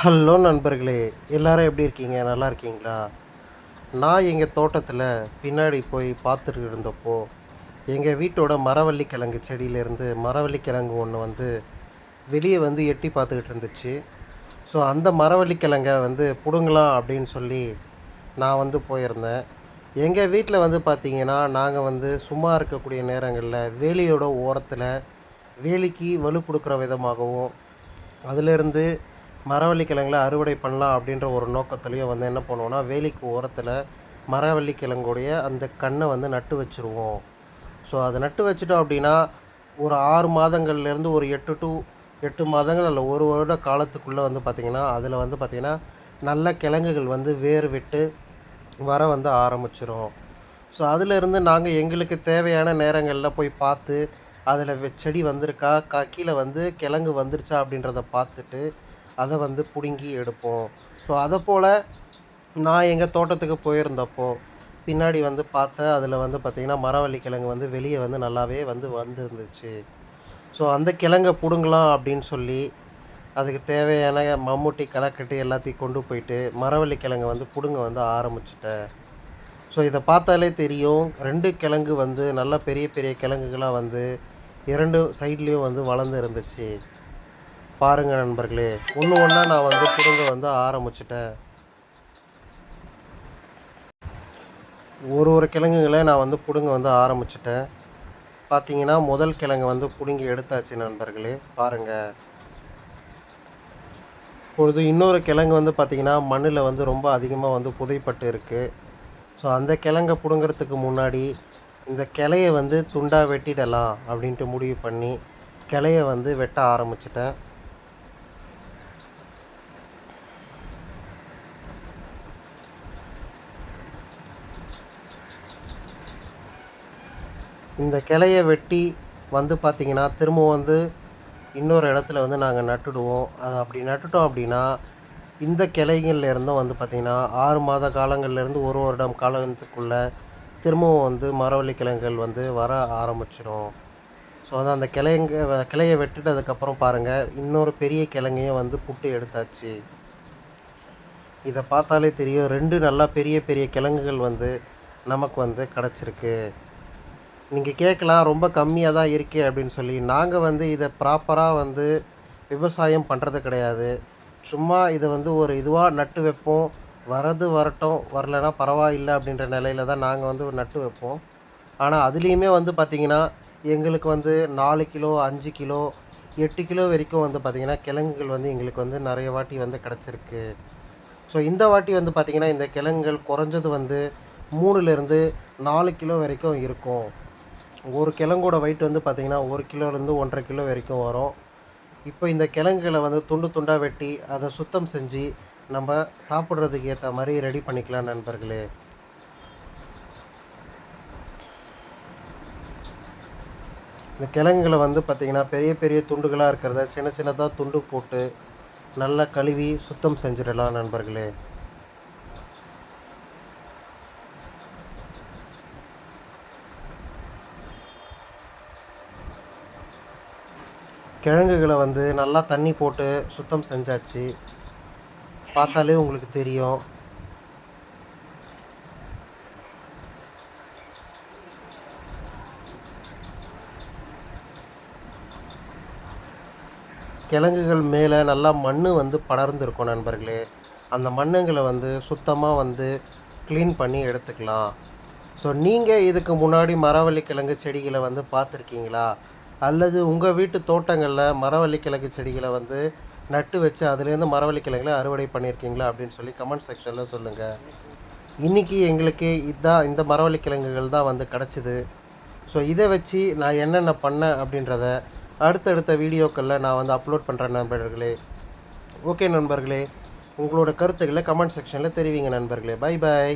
Hello நண்பர்களே எல்லாரும் எப்படி இருக்கீங்க? நல்லா இருக்கீங்களா? நான் எங்கள் தோட்டத்தில் பின்னாடி போய் பார்த்துட்டு இருந்தப்போ எங்கள் வீட்டோட மரவள்ளி கிழங்கு செடியிலேருந்து மரவள்ளி கிழங்கு ஒன்று வந்து வெளியே வந்து எட்டி பார்த்துக்கிட்டு இருந்துச்சு. ஸோ அந்த மரவள்ளி கிழங்கை வந்து பிடுங்கலாம் அப்படின்னு சொல்லி நான் வந்து போயிருந்தேன். எங்கள் வீட்டில் வந்து பார்த்திங்கன்னா நாங்கள் வந்து சும்மா இருக்கக்கூடிய நேரங்களில் வேலியோட ஓரத்தில் வேலிக்கு வலு கொடுக்குற விதமாகவும் அதிலிருந்து மரவள்ளி கிழங்குல அறுவடை பண்ணலாம் அப்படின்ற ஒரு நோக்கத்துலேயும் வந்து என்ன பண்ணுவோம்னா வேலிக்கு ஓரத்தில் மரவள்ளி கிழங்குடைய அந்த கண்ணை வந்து நட்டு வச்சுருவோம். ஸோ அதை நட்டு வச்சுட்டோம் அப்படின்னா ஒரு ஆறு மாதங்கள்லேருந்து ஒரு எட்டு டு எட்டு மாதங்கள் அல்ல ஒரு வருட காலத்துக்குள்ளே வந்து பார்த்திங்கன்னா அதில் வந்து பார்த்திங்கன்னா நல்ல கிழங்குகள் வந்து வேர் விட்டு வர வந்து ஆரம்பிச்சிரும். ஸோ அதிலிருந்து நாங்கள் எங்களுக்கு தேவையான நேரங்களில் போய் பார்த்து அதில் செடி வந்திருக்கா கீழே வந்து கிழங்கு வந்துருச்சா அப்படின்றத பார்த்துட்டு அதை வந்து பிடுங்கி எடுப்போம். ஸோ அதை போல் நான் எங்கள் தோட்டத்துக்கு போயிருந்தப்போ பின்னாடி வந்து பார்த்தேன் அதில் வந்து பார்த்திங்கன்னா மரவள்ளி கிழங்கு வந்து வெளியே வந்து நல்லாவே வந்து வந்துருந்துச்சு. ஸோ அந்த கிழங்கை பிடுங்கலாம் அப்படின்னு சொல்லி அதுக்கு தேவையான மம்முட்டி களைக்கட்டு எல்லாத்தையும் கொண்டு போயிட்டு மரவள்ளி கிழங்கு வந்து பிடுங்க வந்து ஆரம்பிச்சிட்டேன். ஸோ இதை பார்த்தாலே தெரியும் ரெண்டு கிழங்கு வந்து நல்லா பெரிய பெரிய கிழங்குகளாக வந்து இரண்டு சைட்லேயும் வந்து வளர்ந்து இருந்துச்சு. பாருங்கள் நண்பர்களே. ஒன்று ஒன்றா நான் வந்து புடுங்க வந்து ஆரம்பிச்சிட்டேன். ஒரு ஒரு கிழங்குகளை நான் வந்து பிடுங்க வந்து ஆரம்பிச்சிட்டேன். பார்த்தீங்கன்னா முதல் கிழங்கு வந்து பிடுங்கி எடுத்தாச்சு நண்பர்களே. பாருங்கள் இப்பொழுது இன்னொரு கிழங்கு வந்து பார்த்திங்கன்னா மண்ணில் வந்து ரொம்ப அதிகமாக வந்து புதைப்பட்டு இருக்குது ஸோ அந்த கிழங்கை பிடுங்கிறதுக்கு முன்னாடி இந்த கிளைய வந்து துண்டாக வெட்டிடலாம் அப்படின்ட்டு முடிவு பண்ணி கிளைய வந்து வெட்ட ஆரம்பிச்சிட்டேன். இந்த கிளைய வெட்டி வந்து பார்த்திங்கன்னா திரும்ப வந்து இன்னொரு இடத்துல வந்து நாங்கள் நட்டுடுவோம். அது அப்படி நட்டுட்டோம் அப்படின்னா இந்த கிளைகள்லேருந்தும் வந்து பார்த்திங்கன்னா ஆறு மாத காலங்கள்லேருந்து ஒரு வருடம் காலத்துக்குள்ளே திரும்பவும் வந்து மரவள்ளி கிழங்குகள் வந்து வர ஆரம்பிச்சிடும் ஸோ வந்து அந்த கிளைங்க வ- வெட்டுட்டதுக்கப்புறம் பாருங்கள் இன்னொரு பெரிய கிழங்கையும் வந்து புட்டு எடுத்தாச்சு. இதை பார்த்தாலே தெரியும் ரெண்டு நல்லா பெரிய பெரிய கிழங்குகள் வந்து நமக்கு வந்து கிடச்சிருக்கு. நீங்கள் கேட்கலாம் ரொம்ப கம்மியாக தான் இருக்கே அப்படின்னு சொல்லி நாங்கள் வந்து இதை ப்ராப்பராக வந்து விவசாயம் பண்ணுறது கிடையாது. சும்மா இதை வந்து ஒரு இதுவாக நட்டு வைப்போம். வரது வரட்டும் வரலைன்னா பரவாயில்லை அப்படின்ற நிலையில தான் நாங்கள் வந்து நட்டு வைப்போம். ஆனால் அதுலேயுமே வந்து பார்த்திங்கன்னா எங்களுக்கு வந்து நாலு கிலோ அஞ்சு கிலோ எட்டு கிலோ வரைக்கும் வந்து பார்த்திங்கன்னா கிழங்குகள் வந்து எங்களுக்கு வந்து நிறைய வாட்டி வந்து கிடச்சிருக்கு. ஸோ இந்த வாட்டி வந்து பார்த்திங்கன்னா இந்த கிழங்குகள் குறைஞ்சது வந்து மூணுலேருந்து நாலு கிலோ வரைக்கும் இருக்கும். ஒரு கிழங்கோட வெயிட் வந்து பார்த்திங்கன்னா ஒரு கிலோலேருந்து ஒன்றரை கிலோ வரைக்கும் வரும். இப்போ இந்த கிழங்குகளை வந்து துண்டு துண்டாக வெட்டி அதை சுத்தம் செஞ்சு நம்ம சாப்பிட்றதுக்கு ஏற்ற மாதிரி ரெடி பண்ணிக்கலாம் நண்பர்களே. இந்த கிழங்குகளை வந்து பார்த்திங்கன்னா பெரிய பெரிய துண்டுகளாக இருக்கிறத சின்ன சின்னதாக துண்டு போட்டு நல்லா கழுவி சுத்தம் செஞ்சிடலாம் நண்பர்களே. கிழங்குகளை வந்து நல்லா தண்ணி போட்டு சுத்தம் செஞ்சாச்சு. பார்த்தாலே உங்களுக்கு தெரியும். கிழங்குகள் மேலே நல்லா மண் வந்து படர்ந்துருக்கும் நண்பர்களே. அந்த மண்ணுங்களை வந்து சுத்தமாக வந்து க்ளீன் பண்ணி எடுத்துக்கலாம். ஸோ நீங்கள் இதுக்கு முன்னாடி மரவள்ளி கிழங்கு செடிகளை வந்து பார்த்துருக்கீங்களா? அல்லது உங்கள் வீட்டு தோட்டங்களில் மரவள்ளி கிழங்கு செடிகளை வந்து நட்டு வச்சு அதுலேருந்து மரவள்ளி கிழங்குல அறுவடை பண்ணியிருக்கீங்களா அப்படின்னு சொல்லி கமெண்ட் செக்ஷனில் சொல்லுங்கள் இன்றைக்கி எங்களுக்கு இதான் இந்த மரவள்ளி கிழங்குகள் தான் வந்து கிடச்சிது. ஸோ இதை வச்சு நான் என்னென்ன பண்ணேன் அப்படின்றத அடுத்தடுத்த வீடியோக்களில் நான் வந்து அப்லோட் பண்ணுறேன் நண்பர்களே. ஓகே நண்பர்களே உங்களோட கருத்துக்களை கமெண்ட் செக்ஷனில் தெரிவிங்க நண்பர்களே. By by